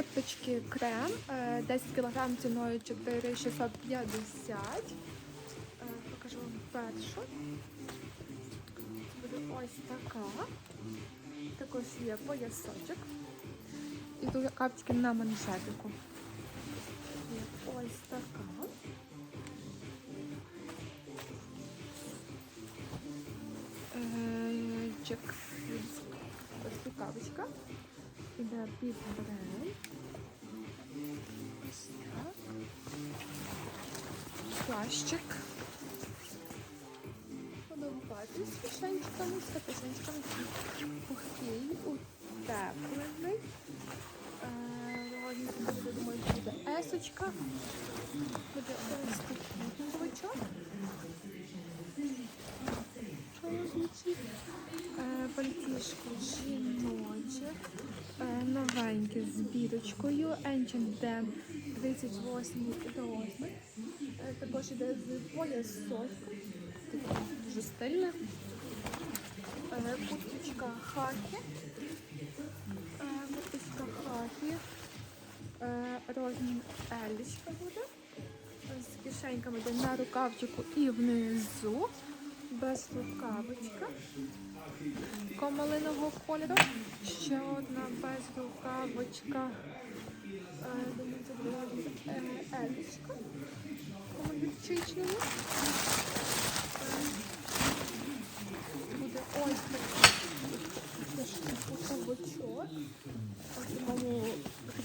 курточки крем, е, 10 кг ціною 4650. Е, Покажу вам першу. Буде ось така. Також є поясочок. І дуже капчики на манжетику. Є ось така. Е, Чек. Ось рукавичка. Іде під бренд. Ось так. Плащик. Подовгати з кишенчиками, з капюшончиками. Пухкий, утеплений. Е, буде, думаю, буде есочка. Буде ось такий. Що звучить? Е, Пальтішко жіноче, е, з бірочкою, H&M 38 розмір. Е, Також іде з поясовкою, таке дуже стильне. Курточка. Е, Курточка хакі. Е, Розмір елічка буде. З кишеньками йде на рукавчику і внизу. Без рукавичка. Такого малинового кольору. Ще одна без рукавочка. Е, Думаю, це е, елічка. Е, Буде ось такий рукавичок. Ось такому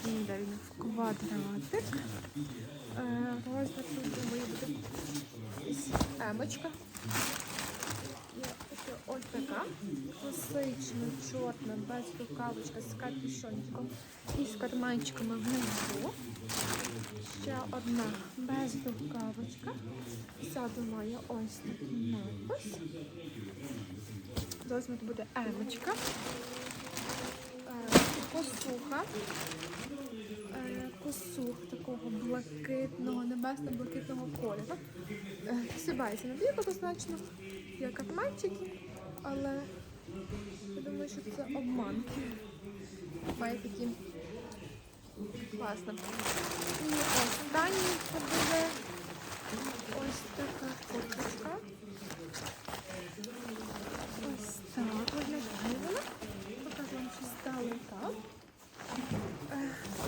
він в квадратик. Е, Розмір думаю буде емочка. Ось така класична, чорна, без рукавичка з капюшончиком і з карманчиками внизу. Ще одна без рукавичка. Ззаду має ось такий надпис. Розмір буде емочка. Е, Косуха. Е, Косух такого блакитного, небесно-блакитного кольору. Е, Сібається на дві однозначно. як атманчики, але я думаю, що це обман. Має такі класно. І останній буде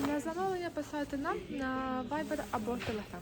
На замовлення писати нам на Viber або Telegram.